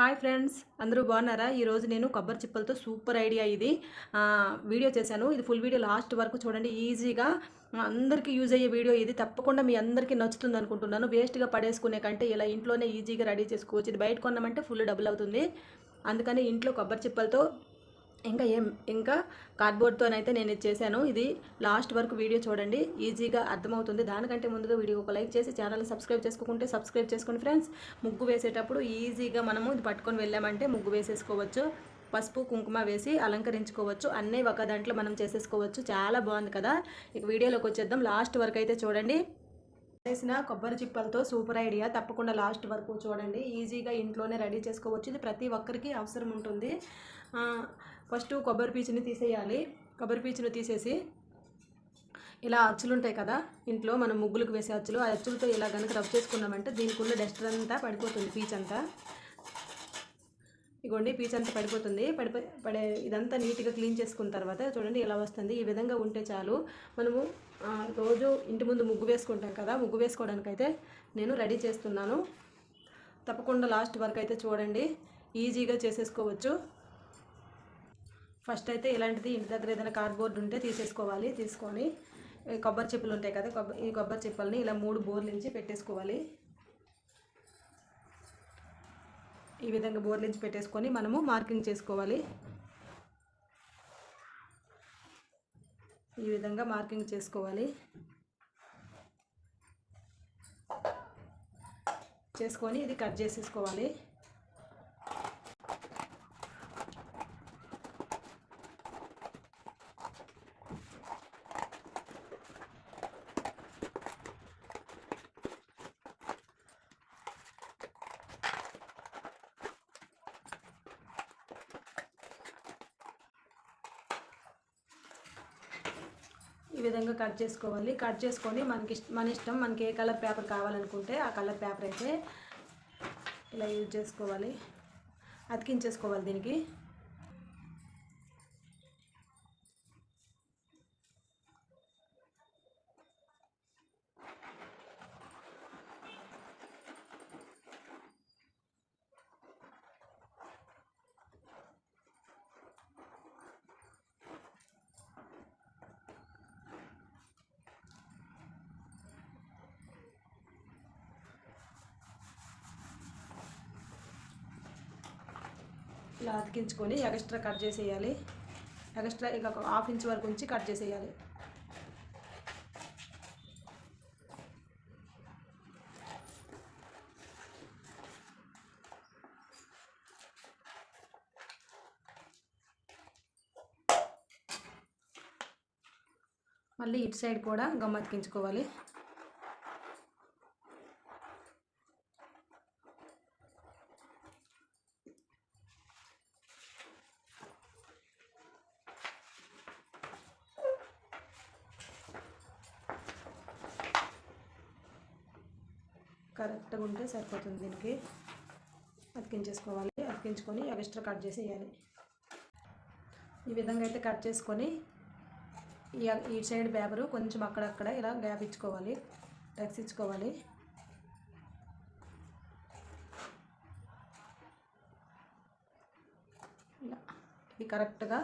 Hi friends అందరూ బాగున్నారా? ఈరోజు నేను కొబ్బరి చిప్పలతో సూపర్ ఐడియా ఇది. వీడియో చేశాను. ఇది ఫుల్ వీడియో లాస్ట్ వరకు చూడండి. ఈజీగా అందరికీ యూజ్ అయ్యే వీడియో ఇది. తప్పకుండా మీ అందరికీ నచ్చుతుంది అనుకుంటున్నాను. వేస్ట్గా పడేసుకునే కంటే ఇలా ఇంట్లోనే ఈజీగా రెడీ చేసుకోవచ్చు. ఇది బయట కొన్నామంటే ఫుల్ డబుల్ అవుతుంది. అందుకని ఇంట్లో కొబ్బరి చిప్పలతో ఇంకా ఏం ఇంకా కార్డ్బోర్డ్తోనైతే నేను ఇది చేశాను. ఇది లాస్ట్ వరకు వీడియో చూడండి. ఈజీగా అర్థమవుతుంది. దానికంటే ముందుగా వీడియో ఒక లైక్ చేసి ఛానల్ని సబ్స్క్రైబ్ చేసుకుంటే సబ్స్క్రైబ్ చేసుకోండి ఫ్రెండ్స్ ముగ్గు వేసేటప్పుడు ఈజీగా మనము ఇది పట్టుకొని వెళ్ళామంటే ముగ్గు వేసేసుకోవచ్చు. పసుపు కుంకుమ వేసి అలంకరించుకోవచ్చు. అన్నీ ఒక దాంట్లో మనం చేసేసుకోవచ్చు. చాలా బాగుంది కదా. ఇక వీడియోలోకి వచ్చేద్దాం. లాస్ట్ వరకు అయితే చూడండి. చేసిన కొబ్బరి చిప్పలతో సూపర్ ఐడియా. తప్పకుండా లాస్ట్ వరకు చూడండి. ఈజీగా ఇంట్లోనే రెడీ చేసుకోవచ్చు. ఇది ప్రతి ఒక్కరికి అవసరం ఉంటుంది. ఫస్ట్ కొబ్బరి పీచుని తీసేయాలి. కొబ్బరి పీచుని తీసేసి ఇలా అచ్చులు ఉంటాయి కదా ఇంట్లో మనం ముగ్గులకు వేసే అచ్చులు. ఆ అచ్చులతో ఇలా కనుక రబ్ చేసుకున్నామంటే దీనికి ఉన్న డస్ట్ అంతా పడిపోతుంది పీచ్ అంతా ఇగోండి పీచ్ అంతా పడిపోతుంది. పడిపో పడే ఇదంతా నీట్గా క్లీన్ చేసుకున్న తర్వాత చూడండి ఎలా వస్తుంది. ఈ విధంగా ఉంటే చాలు. మనము రోజు ఇంటి ముందు ముగ్గు వేసుకుంటాం కదా ముగ్గు వేసుకోవడానికైతే నేను రెడీ చేస్తున్నాను. తప్పకుండా లాస్ట్ వరకు అయితే చూడండి. ఈజీగా చేసేసుకోవచ్చు. ఫస్ట్ అయితే ఇలాంటిది ఇంటి దగ్గర ఏదైనా కార్డ్బోర్డ్ ఉంటే తీసేసుకోవాలి తీసుకొని. కొబ్బరి చెప్పులు ఉంటాయి కదా కొబ్బరి ఈ కొబ్బరి చెప్పులని ఇలా మూడు బోర్లించి పెట్టేసుకోవాలి. ఈ విధంగా బోర్లించి పెట్టేసుకొని మనము మార్కింగ్ చేసుకోవాలి. ఈ విధంగా మార్కింగ్ చేసుకోవాలి. చేసుకొని ఇది కట్ చేసేసుకోవాలి. ఈ విధంగా కట్ చేసుకోవాలి. కట్ చేసుకొని మనకి మన ఇష్టం మనకి ఏ కలర్ పేపర్ కావాలనుకుంటే ఆ కలర్ పేపర్ అయితే ఇలా యూజ్ చేసుకోవాలి. అతికించేసుకోవాలి దీనికి. ఇలా అతికించుకొని ఎక్స్ట్రా కట్ చేసేయాలి. ఎక్స్ట్రా ఇక ఒక హాఫ్ ఇంచ్ వరకు ఉంచి కట్ చేసేయాలి. మళ్ళీ ఇటు సైడ్ కూడా గమ్మ అతికించుకోవాలి. కరెక్ట్గా ఉంటే సరిపోతుంది దీనికి. అతికించేసుకోవాలి. అతికించుకొని ఎక్స్ట్రా కట్ చేసేయాలి. ఈ విధంగా అయితే కట్ చేసుకొని ఈ సైడ్ పేపరు కొంచెం అక్కడక్కడ ఇలా గ్యాప్ ఇచ్చుకోవాలి. టక్స్ ఇచ్చుకోవాలి. ఇది కరెక్ట్గా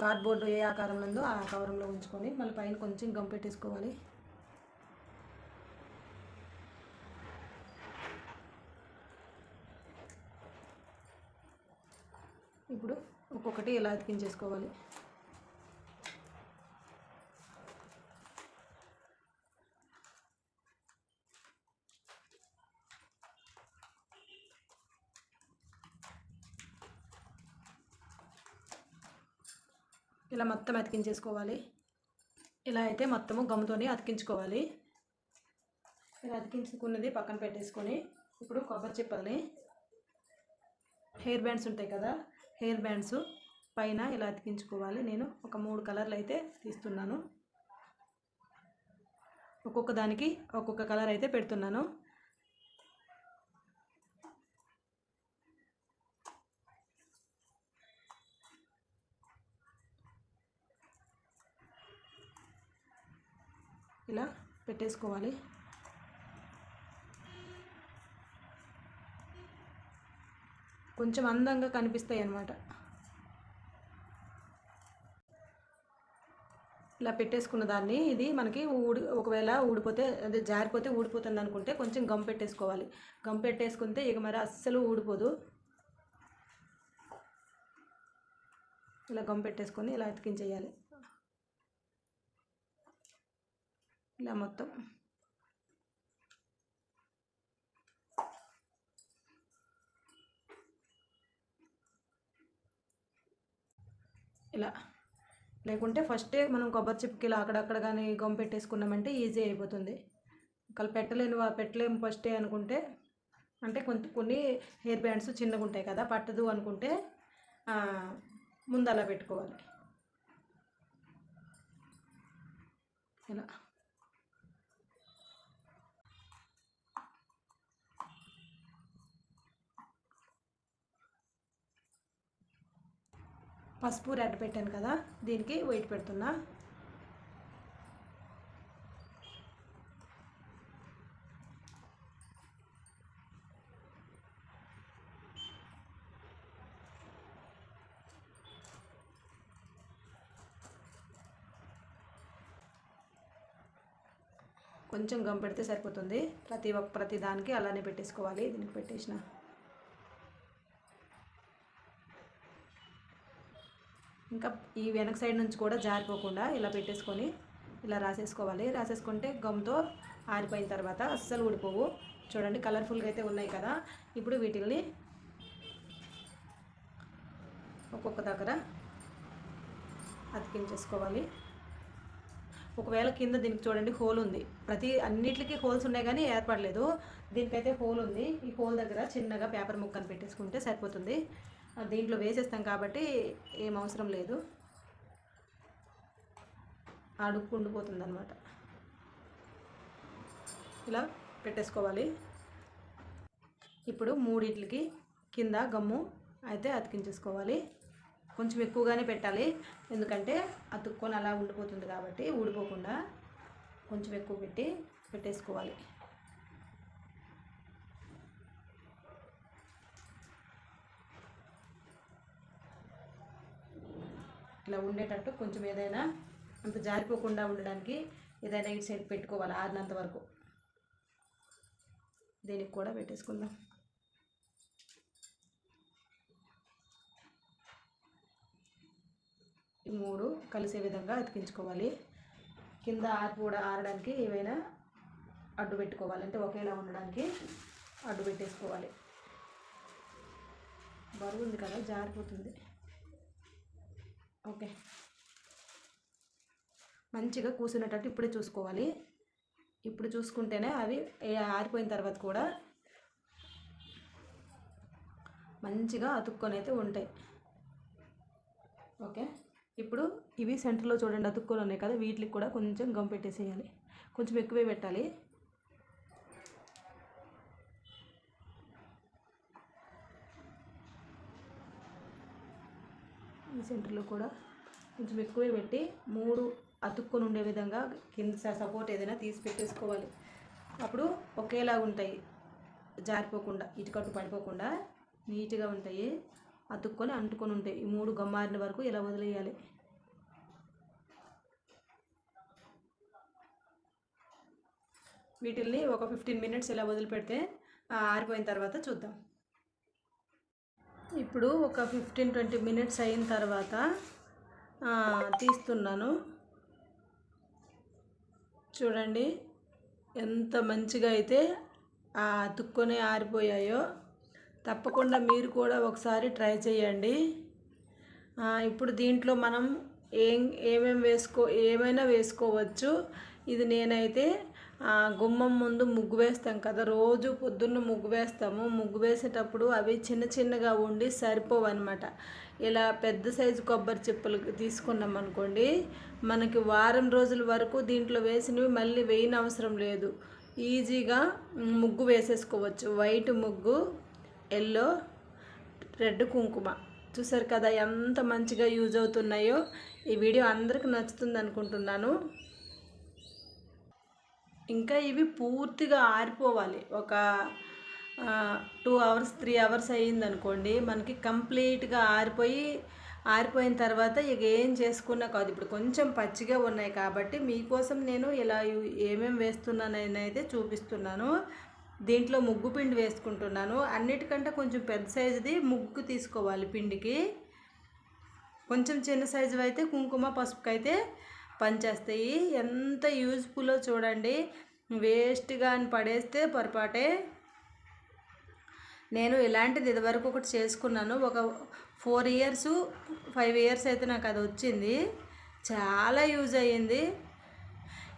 కార్డ్బోర్డు ఏ ఆకారంలో ఉందో ఆ ఆకారంలో ఉంచుకొని మళ్ళీ పైన కొంచెం గమ్ పెట్టేసుకోవాలి ఇప్పుడు ఒక్కొక్కటి ఇలా అతికించేసుకోవాలి? ఇలా మొత్తం అతికించేసుకోవాలి. ఇలా అయితే మొత్తము గమ్ముతోని అతికించుకోవాలి. ఇలా అతికించుకున్నది పక్కన పెట్టేసుకొని ఇప్పుడు కొబ్బరి చిప్పల్ని హెయిర్ బ్యాండ్స్ ఉంటాయి కదా హెయిర్ బ్యాండ్స్ పైన ఇలా అతికించుకోవాలి. నేను ఒక మూడు కలర్లు అయితే తీస్తున్నాను. ఒక్కొక్క దానికి ఒక్కొక్క కలర్ అయితే పెడుతున్నాను. ఇలా పెట్టేసుకోవాలి. కొంచెం అందంగా కనిపిస్తాయి అన్నమాట ఇలా పెట్టేసుకున్న దాన్ని ఇది మనకి ఊడి ఒకవేళ ఊడిపోతే అదే జారిపోతే ఊడిపోతుంది అనుకుంటే కొంచెం గమ్ పెట్టేసుకోవాలి. గమ్ పెట్టేసుకుంటే ఇక మరి అస్సలు ఊడిపోదు. ఇలా గమ్ పెట్టేసుకొని ఇలా అతికించేయాలి. ఇలా మొత్తం. ఇలా. లేకుంటే ఫస్టే మనం కొబ్బరి చిప్పకిలా అక్కడక్కడ కానీ గమ్ పెట్టేసుకున్నామంటే ఈజీ అయిపోతుంది. ఒకవేళ పెట్టలేని పెట్టలేము ఫస్టే అనుకుంటే అంటే కొంత కొన్ని హెయిర్ బ్యాండ్స్ చిన్నగా ఉంటాయి కదా పట్టదు అనుకుంటే ముందు అలా పెట్టుకోవాలి. ఇలా పసుపు రెడ్ పెట్టాను కదా దీనికి వెయిట్ పెడుతున్నా. కొంచెం గమ్ పెడితే సరిపోతుంది. ప్రతి ఒక్క ప్రతి దానికి అలానే పెట్టేసుకోవాలి. దీనికి పెట్టేసిన ఇంకా ఈ వెనక సైడ్ నుంచి కూడా జారిపోకుండా ఇలా పెట్టేసుకొని ఇలా రాసేసుకోవాలి. రాసేసుకుంటే గమ్తో ఆరిపోయిన తర్వాత అస్సలు ఊడిపోవు. చూడండి కలర్ఫుల్గా అయితే ఉన్నాయి కదా. ఇప్పుడు వీటిల్ని ఒక్కొక్క దగ్గర అతికించేసుకోవాలి. ఒకవేళ కింద దీనికి చూడండి హోల్ ఉంది. ప్రతి అన్నిటికీ హోల్స్ ఉన్నాయి కానీ ఏర్పడలేదు. దీనికైతే హోల్ ఉంది. ఈ హోల్ దగ్గర చిన్నగా పేపర్ ముక్కను పెట్టేసుకుంటే సరిపోతుంది. దీంట్లో వేసేస్తాం కాబట్టి ఏం అవసరం లేదు. అడుక్కు ఉండిపోతుంది అనమాట ఇలా పెట్టేసుకోవాలి. ఇప్పుడు మూడిట్లకి కింద గమ్ము అయితే అతికించేసుకోవాలి. కొంచెం ఎక్కువగానే పెట్టాలి. ఎందుకంటే అతుక్కొని అలా ఉండిపోతుంది కాబట్టి ఊడిపోకుండా కొంచెం ఎక్కువ పెట్టి పెట్టేసుకోవాలి. ఇలా ఉండేటట్టు కొంచెం ఏదైనా అంత జారిపోకుండా ఉండడానికి ఏదైనా ఇటు సైడ్ పెట్టుకోవాలి ఆరినంత వరకు. దీనికి కూడా పెట్టేసుకుందాం. ఈ మూడు కలిసే విధంగా అతికించుకోవాలి. కింద ఆరు కూడా ఆరడానికి ఏవైనా అడ్డు పెట్టుకోవాలి. అంటే ఒకేలా ఉండడానికి అడ్డు పెట్టేసుకోవాలి. బరువు ఉంది కదా జారిపోతుంది. ఓకే. మంచిగా కూర్చునేటట్టు ఇప్పుడే చూసుకోవాలి. ఇప్పుడు చూసుకుంటేనే అవి ఆరిపోయిన తర్వాత కూడా మంచిగా అతుక్కొని అయితే ఉంటాయి. ఓకే. ఇప్పుడు ఇవి సెంటర్లో చూడండి అతుక్కొని ఉన్నాయి కదా వీటికి కూడా కొంచెం గమ్ పెట్టేసేయాలి. కొంచెం ఎక్కువే పెట్టాలి ఈ సెంటర్లో కూడా కొంచెం ఎక్కువే పెట్టి మూడు అతుక్కొని ఉండే విధంగా కింద సపోర్ట్ ఏదైనా తీసి పెట్టేసుకోవాలి. అప్పుడు ఒకేలా ఉంటాయి. జారిపోకుండా ఇటుకట్టు పడిపోకుండా నీట్గా ఉంటాయి. అతుక్కొని అంటుకొని ఉంటాయి. ఈ మూడు గమ్మారిన వరకు ఇలా వదిలేయాలి. వీటిల్ని ఒక ఫిఫ్టీన్ మినిట్స్ ఇలా వదిలిపెడితే ఆరిపోయిన తర్వాత చూద్దాం. ఇప్పుడు ఒక ఫిఫ్టీన్ ట్వంటీ మినిట్స్ అయిన తర్వాత తీస్తున్నాను. చూడండి ఎంత మంచిగా అయితే ఆ అతుక్కొని ఆరిపోయాయో. తప్పకుండా మీరు కూడా ఒకసారి ట్రై చేయండి. ఇప్పుడు దీంట్లో మనం ఏం ఏమేమి వేసుకో ఏమైనా వేసుకోవచ్చు. ఇది నేనైతే గుమ్మం ముందు ముగ్గు వేస్తాం కదా. రోజు పొద్దున్న ముగ్గు వేస్తాము. ముగ్గు వేసేటప్పుడు అవి చిన్న చిన్నగా ఉండి సరిపోవన్నమాట. ఇలా పెద్ద సైజు కొబ్బరి చిప్పలు తీసుకున్నాం అనుకోండి మనకి వారం రోజుల వరకు దీంట్లో వేసినవి మళ్ళీ వేయని అవసరం లేదు. ఈజీగా ముగ్గు వేసేసుకోవచ్చు. వైట్ ముగ్గు ఎల్లో రెడ్ కుంకుమ. చూసారు కదా ఎంత మంచిగా యూజ్ అవుతున్నాయో. ఈ వీడియో అందరికి నచ్చుతుంది అనుకుంటున్నాను. ఇంకా ఇవి పూర్తిగా ఆరిపోవాలి. ఒక టూ అవర్స్ త్రీ అవర్స్ అయ్యింది అనుకోండి మనకి కంప్లీట్గా ఆరిపోయి ఆరిపోయిన తర్వాత ఇక ఏం చేసుకున్నా కాదు. ఇప్పుడు కొంచెం పచ్చిగా ఉన్నాయి కాబట్టి మీకోసం నేను ఇలా ఏమేమి వేస్తున్నానని అయితే చూపిస్తున్నాను. దీంట్లో ముగ్గు పిండి వేసుకుంటున్నాను. అన్నిటికంటే కొంచెం పెద్ద సైజుది ముగ్గు తీసుకోవాలి పిండికి. కొంచెం చిన్న సైజు అయితే కుంకుమ పసుపుకి అయితే పనిచేస్తాయి. ఎంత యూజ్ఫుల్లో చూడండి. వేస్ట్గా అని పడేస్తే పొరపాటే. నేను ఇలాంటిది ఇదివరకు ఒకటి చేసుకున్నాను. ఒక ఫోర్ ఇయర్స్ ఫైవ్ ఇయర్స్ అయితే నాకు అది వచ్చింది. చాలా యూజ్ అయ్యింది.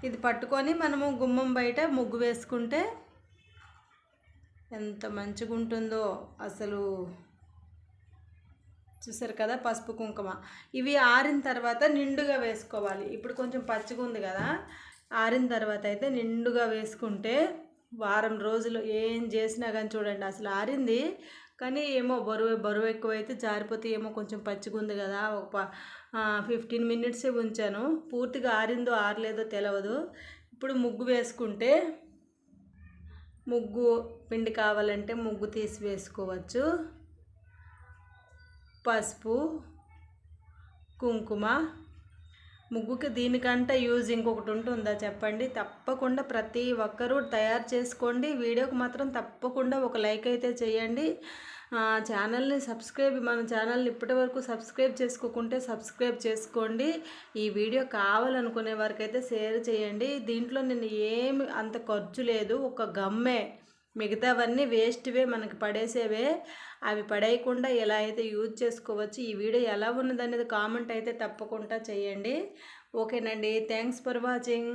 ఇది పట్టుకొని మనము గుమ్మం బయట ముగ్గు వేసుకుంటే ఎంత మంచిగా ఉంటుందో అసలు. చూసారు కదా? పసుపు కుంకుమ. ఇవి ఆరిన తర్వాత నిండుగా వేసుకోవాలి. ఇప్పుడు కొంచెం పచ్చిగా ఉంది కదా? ఆరిన తర్వాత అయితే నిండుగా వేసుకుంటే వారం రోజులు ఏం చేసినా కానీ చూడండి అసలు ఆరింది. కానీ ఏమో బరువు బరువు ఎక్కువైతే జారిపోతే ఏమో కొంచెం పచ్చిగా ఉంది కదా? ఒక ఫిఫ్టీన్ మినిట్సే ఉంచాను. పూర్తిగా ఆరిందో ఆరలేదో తెలియదు ఇప్పుడు ముగ్గు వేసుకుంటే ముగ్గు పిండి కావాలంటే ముగ్గు తీసి వేసుకోవచ్చు. పసుపు కుంకుమ ముగ్గుకి దీనికంటే యూజ్ ఇంకొకటి ఉంటుందా చెప్పండి. తప్పకుండా ప్రతి ఒక్కరూ తయారు చేసుకోండి. వీడియోకి మాత్రం తప్పకుండా ఒక లైక్ అయితే చేయండి. ఛానల్ని సబ్స్క్రైబ్ మన ఛానల్ని ఇప్పటి వరకు సబ్స్క్రైబ్ చేసుకోకుంటే సబ్స్క్రైబ్ చేసుకోండి. ఈ వీడియో కావాలనుకునే వారికి అయితే షేర్ చేయండి. దీంట్లో నేను ఏమి అంత ఖర్చు లేదు. ఒక గమ్మే. మిగతావన్నీ వేస్ట్వే మనకి పడేసేవే. అవి పడేయకుండా ఎలా అయితే యూజ్ చేసుకోవచ్చు ఈ వీడియో ఎలా ఉన్నదనేది కామెంట్ అయితే తప్పకుండా చేయండి. ఓకేనండి. Thanks for watching.